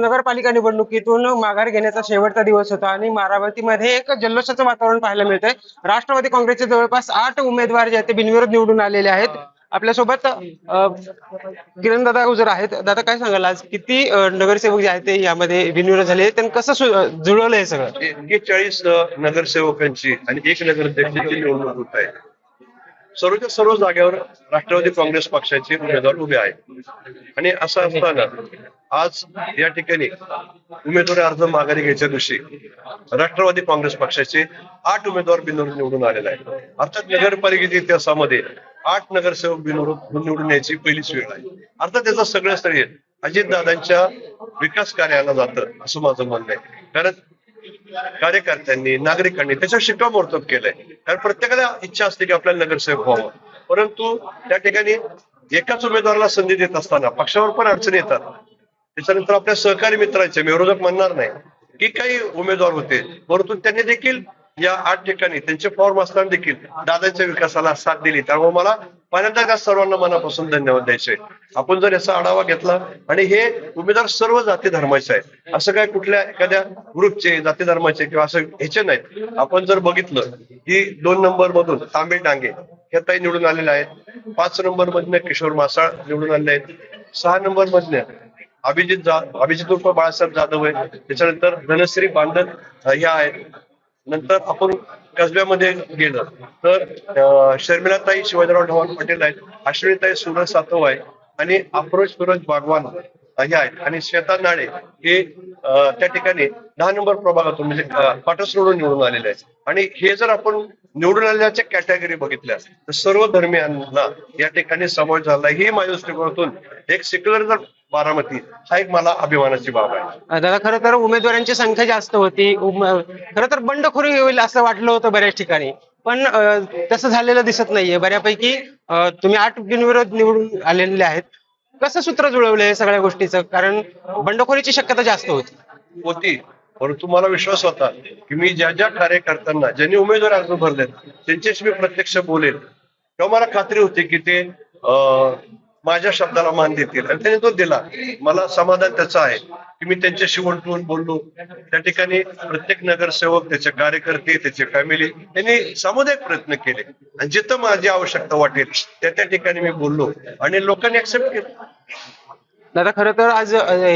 नगरपालिका निवडणुकीतून माघार घेण्याचा शेवटचा दिवस होता आणि मारावतीमध्ये एक जल्लोषाचं वातावरण पाहायला मिळतंय. राष्ट्रवादी काँग्रेसचे जवळपास आठ उमेदवार जे आहेत ते बिनविरोध निवडून आलेले आहेत. आपल्यासोबत किरण दादा गुजर आहेत. दादा काय सांगाल आज? किती नगरसेवक जे आहेत ते यामध्ये बिनविरोध झाले त्यांनी कसं सु- जुळवलं हे सगळं? एक्केचाळीस नगरसेवकांची आणि एक नगराध्यक्षांची निवडणूक होत आहे. सर्वच्या सर्व जागेवर राष्ट्रवादी काँग्रेस पक्षाचे उमेदवार उभे आहेत. आणि असं असताना आज या ठिकाणी उमेदवारी अर्ज माघारी घ्यायच्या दिवशी राष्ट्रवादी काँग्रेस पक्षाचे आठ उमेदवार बिनविरोध निवडून आलेले आहेत. अर्थात नगरपालिकेच्या इतिहासामध्ये आठ नगरसेवक बिनविरोध निवडून यायची पहिलीच वेळ आहे. अर्थात त्याचं सगळं श्रेय अजितदादांच्या विकास कार्याला जातं असं माझं म्हणणं आहे. कारण कार्यकर्त्यांनी नागरिकांनी त्याच्यावर शिक्कामोर्तब केलंय. कारण प्रत्येकाला इच्छा असते की आपल्याला नगरसेवक व्हावं. परंतु त्या ठिकाणी एकाच उमेदवाराला संधी देत असताना पक्षावर पण अडचणी येतात. त्याच्यानंतर आपल्या सहकारी मित्रांचे मी विरोधक म्हणणार नाही की काही उमेदवार होते. परंतु त्यांनी देखील या आठ ठिकाणी त्यांचे फॉर्म असताना देखील दादांच्या विकासाला साथ दिली. त्यामुळे मला पहिल्यांदा त्या सर्वांना मनापासून धन्यवाद द्यायचे? आपण जर याचा आढावा घेतला आणि हे उमेदवार सर्व जाती धर्माचे आहेत असं काय कुठल्या एखाद्या ग्रुपचे जाती धर्माचे किंवा असं ह्याचे नाहीत. आपण जर बघितलं की दोन नंबर मधून तांबे डांगे ह्या ताई निवडून आलेल्या आहेत. पाच नंबर मधनं किशोर मासाळ निवडून आलेले आहेत. सहा नंबर मधनं अभिजित जा अभिजित उर्फ बाळासाहेब जाधव आहे त्याच्यानंतर धनश्री बांधन ह्या आहेत. नंतर आपण कसब्यामध्ये गेलं. तर शर्मिलाताई शिवाजीराव ढवाण पाटील आहेत अश्विनीताई सुरज सातव आहे आणि अप्रोज सुरज बागवान. हे आहेत. आणि श्वेता नाळे हे त्या ठिकाणी दहा नंबर प्रभागातून म्हणजे पाटस रोडून निवडून आलेले आहेत. आणि हे जर आपण निवडून आलेल्याच्या कॅटेगरी बघितल्या तर सर्व धर्मियांना या ठिकाणी समावेश झाला. ही माझ्या दृष्टिकोनातून एक सेक्युलर जर बारामती हा एक मला अभिमानाची बाब आहे. दादा खरं तर उमेदवारांची संख्या जास्त होती. उम- खरं तर बंडखोरी होईल असं वाटलं होतं बऱ्याच ठिकाणी. पण तसं झालेलं दिसत नाहीये. बऱ्यापैकी तुम्ही आठ बिनविरोध निवडून आलेले आहेत. कसं सूत्र जुळवलं हे सगळ्या गोष्टीचं? कारण बंडखोरीची शक्यता जास्त होती. होती. परंतु मला विश्वास होता की मी ज्या ज्या कार्यकर्त्यांना ज्यांनी उमेदवार अर्ज भरले त्यांच्याशी मी प्रत्यक्ष बोलेल तेव्हा मला खात्री होती की ते अं, माझ्या शब्दाला मान देतील. आणि त्यांनी तो दिला. मला समाधान त्याचं आहे. की मी त्यांच्याशी उलटून बोललो. त्या ठिकाणी प्रत्येक नगरसेवक त्याचे कार्यकर्ते त्याचे फॅमिली यांनी सामुदायिक प्रयत्न केले. आणि जिथं माझी आवश्यकता वाटेल त्या त्या ठिकाणी मी बोललो. आणि लोकांनी ऍक्सेप्ट केलं. दादा खरं तर आज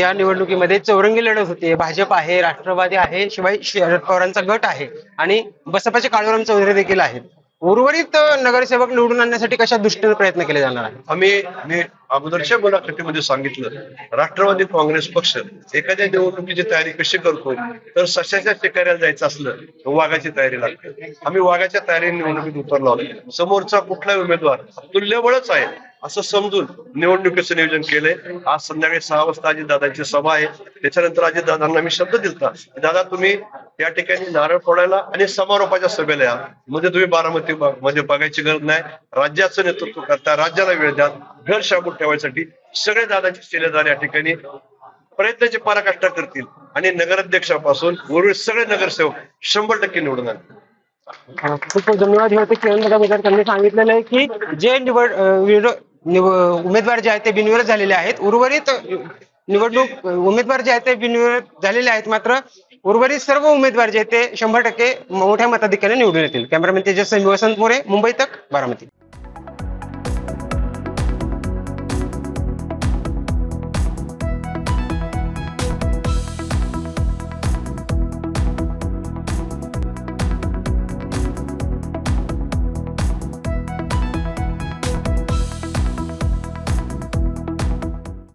या निवडणुकीमध्ये चौरंगी लढत होती. भाजप आहे राष्ट्रवादी आहे शिवाय शरद पवारांचा गट आहे. आणि बसपाचे काळूराम चौधरी देखील आहेत. उर्वरित नगरसेवक निवडून आणण्यासाठी कशा दृष्टीने प्रयत्न केले जाणार आहे आम्ही मी अगोदरच्या मुलाखतीमध्ये सांगितलं राष्ट्रवादी काँग्रेस पक्ष एखाद्या निवडणुकीची तयारी कशी करतो तर सशाच्या शिकाऱ्याला जायचं असलं तर वाघाची तयारी लागते. आम्ही वाघाच्या तयारीने निवडणुकीत उतरलो आहोत. समोरचा कुठलाही उमेदवार तुल्यबळच आहे. असं समजून निवडणुकीचं नियोजन केलंय. आज संध्याकाळी सहा वाजता अजितदादांची सभा आहे. त्याच्यानंतर अजित दादांना मी शब्द दिलता दादा तुम्ही या ठिकाणी नारळ फोडायला आणि समारोपाच्या सभेला या. म्हणजे तुम्ही बारामती म्हणजे बघायची गरज नाही. राज्याचं नेतृत्व करता राज्याला वेळ द्या. घर शाबूत ठेवायसाठी सगळे दादाचे शिलेदार या ठिकाणी प्रयत्नाची पराकाष्ठा करतील. आणि नगराध्यक्षापासून उर्वरित सगळे नगरसेवक शंभर टक्के निवडून आणतील खूप खूप धन्यवाद. हे होते किरण दादा त्यांनी सांगितलेलं आहे की जे निवड विरोध उमेदवार जे आहेत ते बिनविरोध झालेले आहेत. उर्वरित निवडणूक उमेदवार जे आहेत ते बिनविरोध झालेले आहेत. मात्र उर्वरित सर्व उमेदवार जे आहेत ते शंभर टक्के मोठ्या मताधिक्याने निवडून येतील. कॅमेरामॅन तेजस्वी वसंत मोरे मुंबई तक बारामती.